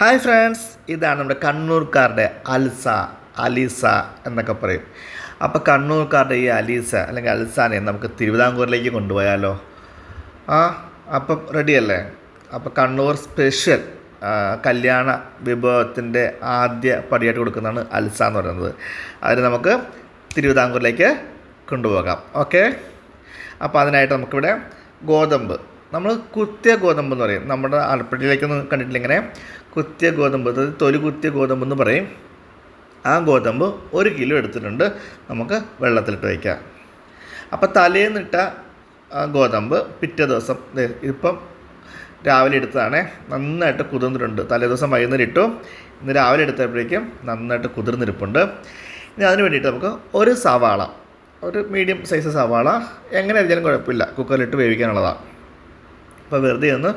Hi friends ഇതാണ് നമ്മുടെ കണ്ണൂർക്കാരുടെ അൽസ അലീസ എന്നൊക്കെ പറയും. അപ്പോൾ കണ്ണൂർക്കാരുടെ ഈ അലീസ അല്ലെങ്കിൽ അൽസാനെ നമുക്ക് തിരുവിതാംകൂറിലേക്ക് കൊണ്ടുപോയാലോ? ആ അപ്പം റെഡിയല്ലേ അപ്പോൾ കണ്ണൂർ സ്പെഷ്യൽ കല്യാണ വിഭവത്തിന്റെ ആദ്യ പടിയായിട്ട് കൊടുക്കുന്നതാണ് അൽസ എന്ന് പറയുന്നത്. അതിന് നമുക്ക് തിരുവിതാംകൂറിലേക്ക് കൊണ്ടുപോകാം. ഓക്കെ അപ്പോൾ അതിനായിട്ട് നമുക്കിവിടെ ഗോതമ്പ് നമ്മൾ കുത്തിയ ഗോതമ്പ് എന്ന് പറയും. നമ്മുടെ ആലപ്പുഴയിലേക്കൊന്നും കണ്ടിട്ടില്ല ഇങ്ങനെ. കുത്തിയ ഗോതമ്പ് അതായത് തൊലി കുത്തിയ ഗോതമ്പ് എന്ന് പറയും. ആ ഗോതമ്പ് ഒരു കിലോ എടുത്തിട്ടുണ്ട്. നമുക്ക് വെള്ളത്തിലിട്ട് വയ്ക്കാം. അപ്പോൾ തലേന്നിട്ട ആ ഗോതമ്പ് പിറ്റേ ദിവസം ഇപ്പം രാവിലെ എടുത്തതാണേ. നന്നായിട്ട് കുതിർന്നിട്ടുണ്ട്. തലേ ദിവസം വൈകുന്നേരം ഇട്ടു. ഇന്ന് രാവിലെ എടുത്തപ്പോഴേക്കും നന്നായിട്ട് കുതിർന്നിരിപ്പുണ്ട്. ഇനി അതിന് വേണ്ടിയിട്ട് നമുക്ക് ഒരു സവാള ഒരു മീഡിയം സൈസ് സവാള എങ്ങനെ അരിഞ്ഞാലും കുഴപ്പമില്ല. കുക്കറിലിട്ട് വേവിക്കാനുള്ളതാണ് അപ്പോൾ വെറുതെ ഒന്ന്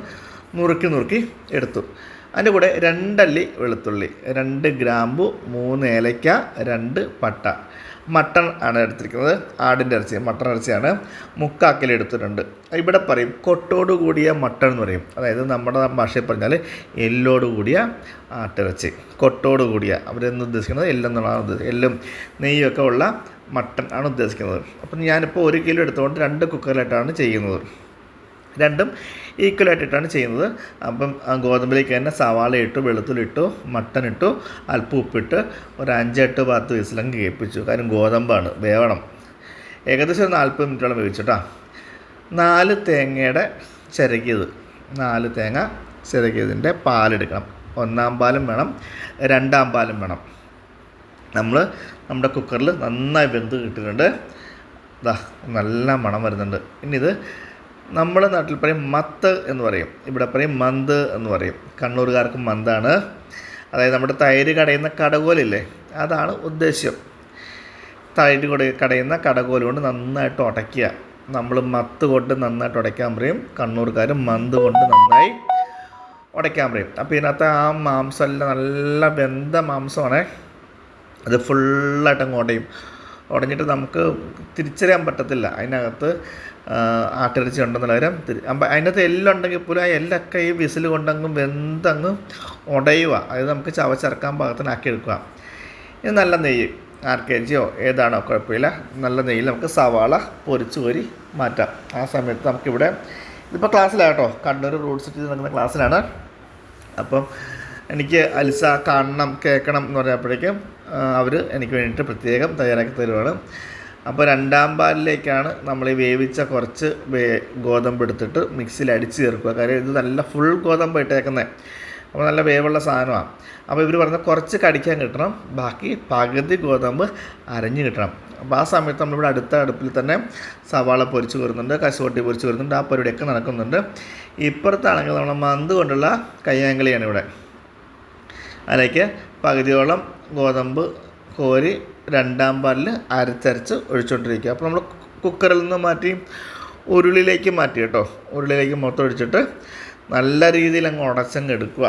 നുറുക്കി നുറുക്കി എടുത്തു. അതിന്റെ കൂടെ രണ്ടല്ലി വെളുത്തുള്ളി രണ്ട് ഗ്രാമ്പു മൂന്ന് ഏലയ്ക്ക രണ്ട് പട്ട. മട്ടൺ ആണ് എടുത്തിരിക്കുന്നത് ആടിന്റെ ഇറച്ചി മട്ടൺ ഇറച്ചിയാണ് മുക്കാക്കിൽ എടുത്തിട്ടുണ്ട്. ഇവിടെ പറയും കൊട്ടോട് കൂടിയ മട്ടൺ എന്ന് പറയും. അതായത് നമ്മുടെ ഭാഷയിൽ പറഞ്ഞാൽ എല്ലോട് കൂടിയ ആട്ടിറച്ചി കൊട്ടോട് കൂടിയ. അവരെന്ന് ഉദ്ദേശിക്കുന്നത്? എല്ലെന്നുള്ളതാണ് ഉദ്ദേശിക്കുന്നത്. എല്ലും നെയ്യൊക്കെ ഉള്ള മട്ടൺ ആണ് ഉദ്ദേശിക്കുന്നത്. അപ്പം ഞാനിപ്പോൾ ഒരു കിലോ എടുത്തുകൊണ്ട് രണ്ട് കുക്കറിലായിട്ടാണ് ചെയ്യുന്നത്. രണ്ടും ഈക്വലായിട്ടിട്ടാണ് ചെയ്യുന്നത്. അപ്പം ഗോതമ്പിലേക്ക് തന്നെ സവാള ഇട്ടു വെളുത്തുള്ളിട്ടു മട്ടൻ ഇട്ടു അല്പം ഉപ്പിട്ട് ഒരു അഞ്ചെട്ട് പത്ത് വിസിലങ്ങ് കേൾപ്പിച്ചു. കാര്യം ഗോതമ്പാണ് വേവണം. ഏകദേശം ഒരു നാൽപ്പത് മിനിറ്റോളം വേവിച്ചിട്ടാ നാല് തേങ്ങയുടെ ചിരകിയത് നാല് തേങ്ങ ചിരകിയതിന്റെ പാലെടുക്കണം. ഒന്നാം പാലും വേണം രണ്ടാം പാലും വേണം. നമ്മൾ നമ്മുടെ കുക്കറിൽ നന്നായി വെന്ത് കിട്ടിയിട്ടുണ്ട്. ഇതാ നല്ല മണം വരുന്നുണ്ട്. ഇനി ഇത് നമ്മുടെ നാട്ടിൽ പറയും മത്ത് എന്ന് പറയും. ഇവിടെ പറയും മന്ത് എന്ന് പറയും. കണ്ണൂരുകാർക്ക് മന്താണ്. അതായത് നമ്മുടെ തൈര് കടയുന്ന കടകോലില്ലേ? അതാണ് ഉദ്ദേശ്യം. തൈര് കൊട കടയുന്ന കടകോൽ കൊണ്ട് നന്നായിട്ട് ഉടയ്ക്കുക നമ്മൾ മത്ത് കൊണ്ട് നന്നായിട്ട് ഉടയ്ക്കാൻ പറയും. കണ്ണൂർക്കാർ മന്ത് കൊണ്ട് നന്നായി ഉടയ്ക്കാൻ പറയും. അപ്പോൾ ഇതിനകത്ത് ആ മാംസമെല്ലാം നല്ല വെന്ത മാംസമാണേ. അത് ഫുള്ളായിട്ട് അങ്ങ് ഉടയും ഉടഞ്ഞിട്ട് നമുക്ക് തിരിച്ചറിയാൻ പറ്റത്തില്ല. അതിനകത്ത് ആട്ടിറച്ചി ഉണ്ടെന്നുള്ള കാര്യം അതിനകത്ത് എല്ലുണ്ടെങ്കിൽ പോലും ആ എല്ലൊക്കെ ഈ വിസിൽ കൊണ്ടങ്ങ് വെന്തങ്ങ് ഉടയുക അത് നമുക്ക് ചവച്ചറക്കാൻ പാകത്തിനാക്കി എടുക്കുക ഇത് നല്ല നെയ്യ്. ആർ കെ ജിയോ ഏതാണോ കുഴപ്പമില്ല. നല്ല നെയ്യിൽ നമുക്ക് സവാള പൊരിച്ചു കോരി മാറ്റാം. ആ സമയത്ത് നമുക്കിവിടെ ഇതിപ്പോൾ ക്ലാസ്സിലാട്ടോ. കണ്ണൂർ റോഡ് സിറ്റി നടക്കുന്ന ക്ലാസ്സിലാണ്. അപ്പം എനിക്ക് അലിസ കാണണം കേൾക്കണം എന്ന് പറഞ്ഞപ്പോഴേക്കും അവർ എനിക്ക് വേണ്ടിയിട്ട് പ്രത്യേകം തയ്യാറാക്കി തരുവാണ്. അപ്പോൾ രണ്ടാം പാലിലേക്കാണ് നമ്മൾ ഈ വേവിച്ച കുറച്ച് വേ ഗോതമ്പ് എടുത്തിട്ട് മിക്സിയിൽ അടിച്ച് ചേർക്കുക. കാര്യം ഇത് നല്ല ഫുൾ ഗോതമ്പ് ഇട്ടേക്കുന്നത് അപ്പോൾ നല്ല വേവുള്ള സാധനമാണ് അപ്പോൾ ഇവർ പറഞ്ഞ കുറച്ച് കടിക്കാൻ കിട്ടണം. ബാക്കി പകുതി ഗോതമ്പ് അരഞ്ഞ് കിട്ടണം. അപ്പോൾ ആ സമയത്ത് നമ്മളിവിടെ അടുത്ത അടുപ്പിൽ തന്നെ സവാള പൊരിച്ച് വരുന്നുണ്ട് കശുവട്ടി പൊരിച്ച് വരുന്നുണ്ട് ആ പരിപാടിയൊക്കെ നടക്കുന്നുണ്ട്. ഇപ്പുറത്താണെങ്കിൽ നമ്മൾ മന്ത് കൊണ്ടുള്ള കയ്യാങ്കളിയാണ് ഇവിടെ. അതിലേക്ക് പകുതിയോളം ഗോതമ്പ് കോരി രണ്ടാം പാലിൽ അരച്ചരച്ച് ഒഴിച്ചുകൊണ്ടിരിക്കുക അപ്പോൾ നമ്മൾ കുക്കറിൽ നിന്ന് മാറ്റി ഉരുളിലേക്ക് മാറ്റി കേട്ടോ. ഉരുളിലേക്ക് മൊത്തം ഒഴിച്ചിട്ട് നല്ല രീതിയിൽ അങ്ങ് ഉടച്ചങ്ങ് എടുക്കുക.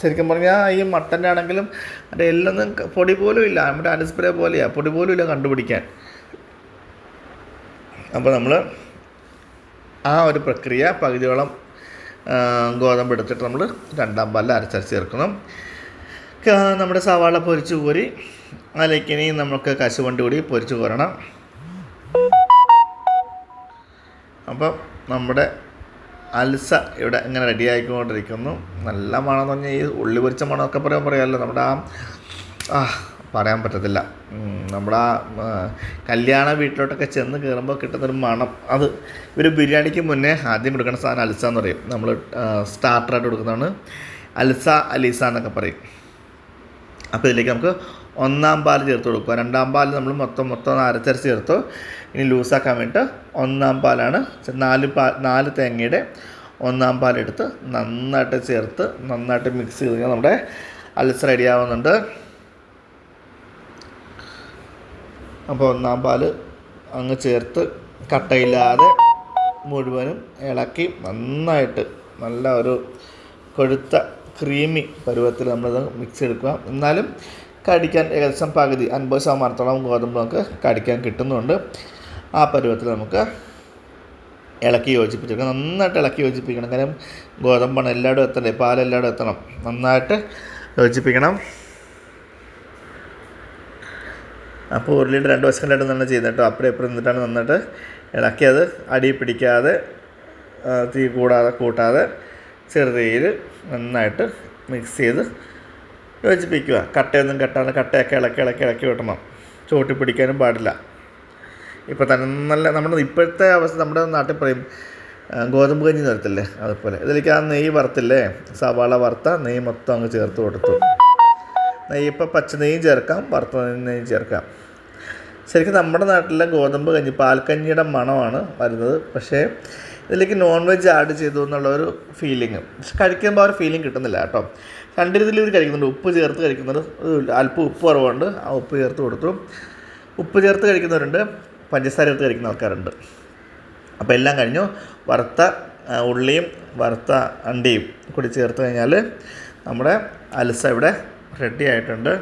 ശരിക്കും പറഞ്ഞാൽ ഈ മട്ടന്റെ ആണെങ്കിലും അതിന്റെ എല്ലൊന്നും പൊടി പോലും ഇല്ല. നമ്മുടെ അനുസ്പ്രേ പോലെയാണ് പൊടി പോലും ഇല്ല കണ്ടുപിടിക്കാൻ. അപ്പോൾ നമ്മൾ ആ ഒരു പ്രക്രിയ പകുതിയോളം ഗോതമ്പ് എടുത്തിട്ട് നമ്മൾ രണ്ടാം പാലിൽ അരച്ചരച്ച് ചേർക്കണം. നമ്മുടെ സവാള പൊരിച്ച് കോരി അതിലേക്ക് ഇനി നമുക്ക് കശുവണ്ടി കൂടി പൊരിച്ച് കോരണം. അപ്പം നമ്മുടെ അൽസ ഇവിടെ ഇങ്ങനെ റെഡി ആയിക്കൊണ്ടിരിക്കുന്നു. നല്ല മണം എന്ന് പറഞ്ഞാൽ ഈ ഉള്ളി പൊരിച്ച മണമൊക്കെ പറയാൻ പറയാമല്ലോ നമ്മുടെ ആ ആ പറയാൻ പറ്റത്തില്ല. നമ്മുടെ ആ ആ, കല്യാണ വീട്ടിലോട്ടൊക്കെ ചെന്ന് കയറുമ്പോൾ കിട്ടുന്നൊരു മണം. അത് ഇവർ ബിരിയാണിക്ക് മുന്നേ ആദ്യം കൊടുക്കുന്ന സാധനം അൽസ എന്ന് പറയും. നമ്മൾ സ്റ്റാർട്ടറായിട്ട് കൊടുക്കുന്നതാണ് അൽസ അലീസ എന്നൊക്കെ പറയും. അപ്പോൾ ഇതിലേക്ക് നമുക്ക് ഒന്നാം പാൽ ചേർത്ത് കൊടുക്കുക. രണ്ടാം പാൽ നമ്മൾ മൊത്തം മൊത്തം അരച്ചരച്ച് ചേർത്തു. ഇനി ലൂസാക്കാൻ വേണ്ടിയിട്ട് ഒന്നാം പാലാണ് നാല് പാ നാല് തേങ്ങയുടെ ഒന്നാം പാലെടുത്ത് നന്നായിട്ട് ചേർത്ത് നന്നായിട്ട് മിക്സ് ചെയ്ത് കഴിഞ്ഞാൽ നമ്മുടെ അൽസ റെഡി ആവുന്നുണ്ട്. അപ്പോൾ ഒന്നാം പാൽ അങ്ങ് ചേർത്ത് കട്ടയില്ലാതെ മുഴുവനും ഇളക്കി നന്നായിട്ട് നല്ല ഒരു കൊഴുത്ത ക്രീമി പരുവത്തിൽ നമ്മളത് മിക്സ് എടുക്കുക. എന്നാലും കടിക്കാൻ ഏകദേശം പകുതി അൻപത് ശതമാനത്തോളം ഗോതമ്പ് നമുക്ക് കടിക്കാൻ കിട്ടുന്നുണ്ട്. ആ പരുവത്തിൽ നമുക്ക് ഇളക്കി യോജിപ്പിച്ചെടുക്കണം നന്നായിട്ട് ഇളക്കി യോജിപ്പിക്കണം. കാരണം ഗോതമ്പാണ് എല്ലായിടും എത്തണ്ടേ? പാൽ എല്ലായിടും എത്തണം. നന്നായിട്ട് യോജിപ്പിക്കണം. അപ്പോൾ ഒരു ലിറ്റർ രണ്ട് വശങ്ങളിലായിട്ട് തന്നെ ചെയ്യുന്നത് കേട്ടോ. അപ്പുറം ഇപ്പുറം നിന്നിട്ടാണ് നന്നായിട്ട് ഇളക്കി അത് അടി പിടിക്കാതെ തീ കൂടാതെ കൂട്ടാതെ ചെറുതീയിൽ നന്നായിട്ട് മിക്സ് ചെയ്ത് യോജിപ്പിക്കുക. കട്ടയൊന്നും കെട്ടാതെ കട്ടയൊക്കെ ഇളക്കി ഇളക്കി ഇളക്കി വിടണം ചോട്ടി പിടിക്കാനും പാടില്ല. ഇപ്പോൾ തന്നെ നല്ല നമ്മുടെ ഇപ്പോഴത്തെ അവസ്ഥ നമ്മുടെ നാട്ടിൽ പറയും ഗോതമ്പ് കഞ്ഞി നിരത്തില്ലേ അതുപോലെ. ഇതിലേക്ക് ആ നെയ്യ് വറുത്തില്ലേ? സവാള വറുത്ത നെയ്യ് മൊത്തം അങ്ങ് ചേർത്ത് കൊടുത്തു. നെയ്യ് ഇപ്പോൾ പച്ച നെയ്യും ചേർക്കാം വറുത്ത നെയ്യും ചേർക്കാം. ശരിക്കും നമ്മുടെ നാട്ടിലെ ഗോതമ്പ് കഞ്ഞി പാൽക്കഞ്ഞിയുടെ മണമാണ് വരുന്നത്. പക്ഷേ ഇതിലേക്ക് നോൺ വെജ് ആഡ് ചെയ്തു എന്നുള്ള ഒരു ഫീലിംഗ് പക്ഷെ കഴിക്കുമ്പോൾ ഒരു ഫീലിംഗ് കിട്ടുന്നില്ല കേട്ടോ. രണ്ട് രീതിയിൽ ഇത് കഴിക്കുന്നുണ്ട്. ഉപ്പ് ചേർത്ത് കഴിക്കുന്നത് അല്പം ഉപ്പ് കുറവുണ്ട്. ആ ഉപ്പ് ചേർത്ത് കൊടുത്തു. ഉപ്പ് ചേർത്ത് കഴിക്കുന്നവരുണ്ട്. പഞ്ചസാര ചേർത്ത് കഴിക്കുന്ന ആൾക്കാരുണ്ട്. അപ്പോൾ എല്ലാം കഴിഞ്ഞു. വറുത്ത ഉള്ളിയും വറുത്ത അണ്ടിയും കൂടി ചേർത്ത് കഴിഞ്ഞാൽ നമ്മുടെ അലസ ഇവിടെ റെഡി ആയിട്ടുണ്ട്.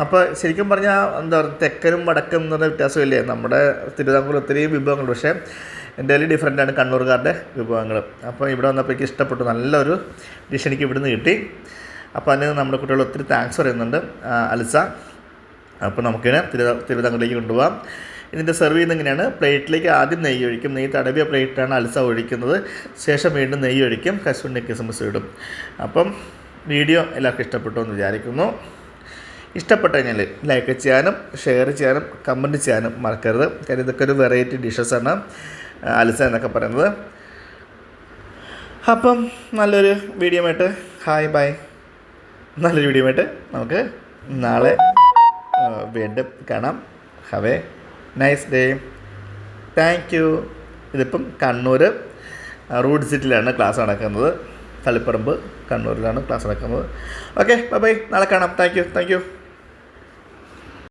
അപ്പോൾ ശരിക്കും പറഞ്ഞാൽ എന്താ പറയുക തെക്കനും വടക്കും എന്ന് പറഞ്ഞ വ്യത്യാസമില്ലേ? നമ്മുടെ തിരുവിതാംകൂർ ഒത്തിരി വിഭവങ്ങളുണ്ട്. പക്ഷേ എന്തായാലും ഡിഫറെന്റാണ് ആണ്. കണ്ണൂർക്കാരുടെ വിഭവങ്ങൾ. അപ്പോൾ ഇവിടെ വന്നപ്പോൾ എനിക്ക് ഇഷ്ടപ്പെട്ടു. നല്ലൊരു ഡിഷ് എനിക്ക് ഇവിടുന്ന് കിട്ടി. അപ്പോൾ അതിന് നമ്മുടെ കുട്ടികൾ ഒത്തിരി താങ്ക്സ് പറയുന്നുണ്ട്. അലിസ അപ്പോൾ നമുക്കിനെ തിരു തിരുവിതാംകൂറിലേക്ക് കൊണ്ടുപോകാം. ഇതിന്റെ സെർവ് ചെയ്യുന്നത് ഇങ്ങനെയാണ് പ്ലേറ്റിലേക്ക് ആദ്യം നെയ്യ് ഒഴിക്കും. നെയ്യ് തടവിയ പ്ലേറ്റാണ് അൽസ ഒഴിക്കുന്നത്. ശേഷം വീണ്ടും നെയ്യ് ഒഴിക്കും. കശുവണ്ടി കിസ്മസ് ഇടും. അപ്പം വീഡിയോ എല്ലാവർക്കും ഇഷ്ടപ്പെട്ടു എന്ന് വിചാരിക്കുന്നു. ഇഷ്ടപ്പെട്ടു കഴിഞ്ഞാൽ ലൈക്ക് ചെയ്യാനും ഷെയർ ചെയ്യാനും കമന്റ് ചെയ്യാനും മറക്കരുത്. കാര്യം ഇതൊക്കെ ഒരു വെറൈറ്റി ഡിഷസാണ് അൽസ എന്നൊക്കെ പറയുന്നത്. അപ്പം നല്ലൊരു വീഡിയോ ആയിട്ട് ഹായ് ബൈ. നല്ലൊരു വീഡിയോ ആയിട്ട് നമുക്ക് നാളെ വീണ്ടും കാണാം. Have nice day thank you ഇതിപ്പം കണ്ണൂർ റൂഡ് സിറ്റിയിലാണ് ക്ലാസ് നടക്കുന്നത്. തളിപ്പറമ്പ് കണ്ണൂരിലാണ് ക്ലാസ് നടക്കുന്നത്. ഓക്കെ ബൈ നാളെ കാണാം. Thank you thank you